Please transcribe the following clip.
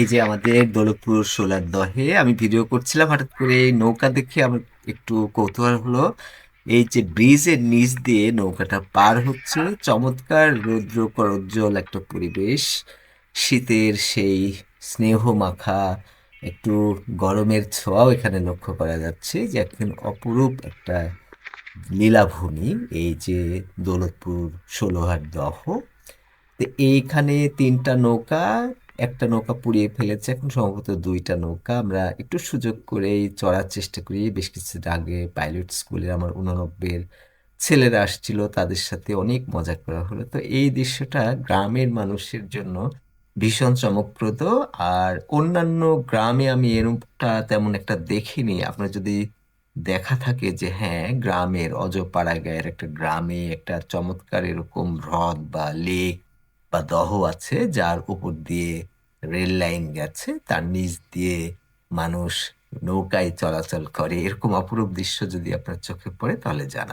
এই যে আমাদের দৌলতপুর সোলার দহে আমি ভিডিও করছিলাম, হঠাৎ করে এই নৌকা দেখে আমার একটু কৌতূহল হলো। এই যে ব্রিজের নিচ দিয়ে নৌকাটা পার হচ্ছে, চমৎকার রৌদ্র করজ্জ্বল একটা পরিবেশ। শীতের সেই স্নেহ মাখা একটু গরমের ছোঁয়াও এখানে লক্ষ্য করা যাচ্ছে যে একদিন অপরূপ একটা লীলাভূমি, এই যে দৌলতপুর ষোলোহাট দহ। তো এইখানে তিনটা নৌকা একটা নৌকা পুড়িয়ে ফেলেছে। এখন সম্ভবত দুইটা নৌকা। আমরা একটু সুযোগ করেই চড়ার চেষ্টা করি। বেশ কিছুদিন আগে পাইলট স্কুলের আমার উননব্বের ছেলেরা আসছিল। তাদের সাথে অনেক মজা করা হলো। তো এই দৃশ্যটা গ্রামের মানুষের জন্য ভীষণ চমকপ্রদ। আর অন্যান্য গ্রামে আমি এরকমটা তেমন একটা দেখিনি। আপনার যদি দেখা থাকে যে হ্যাঁ গ্রামের অজপাড়া গায়ের একটা গ্রামে একটা চমৎকার এরকম হ্রদ বা লেক বা দহ আছে যার উপর দিয়ে রেল লাইন গেছে, তার নিচ দিয়ে মানুষ নৌকায় চলাচল করে। এরকম অপরূপ দৃশ্য যদি আপনার চোখে পড়ে, তাহলে জানা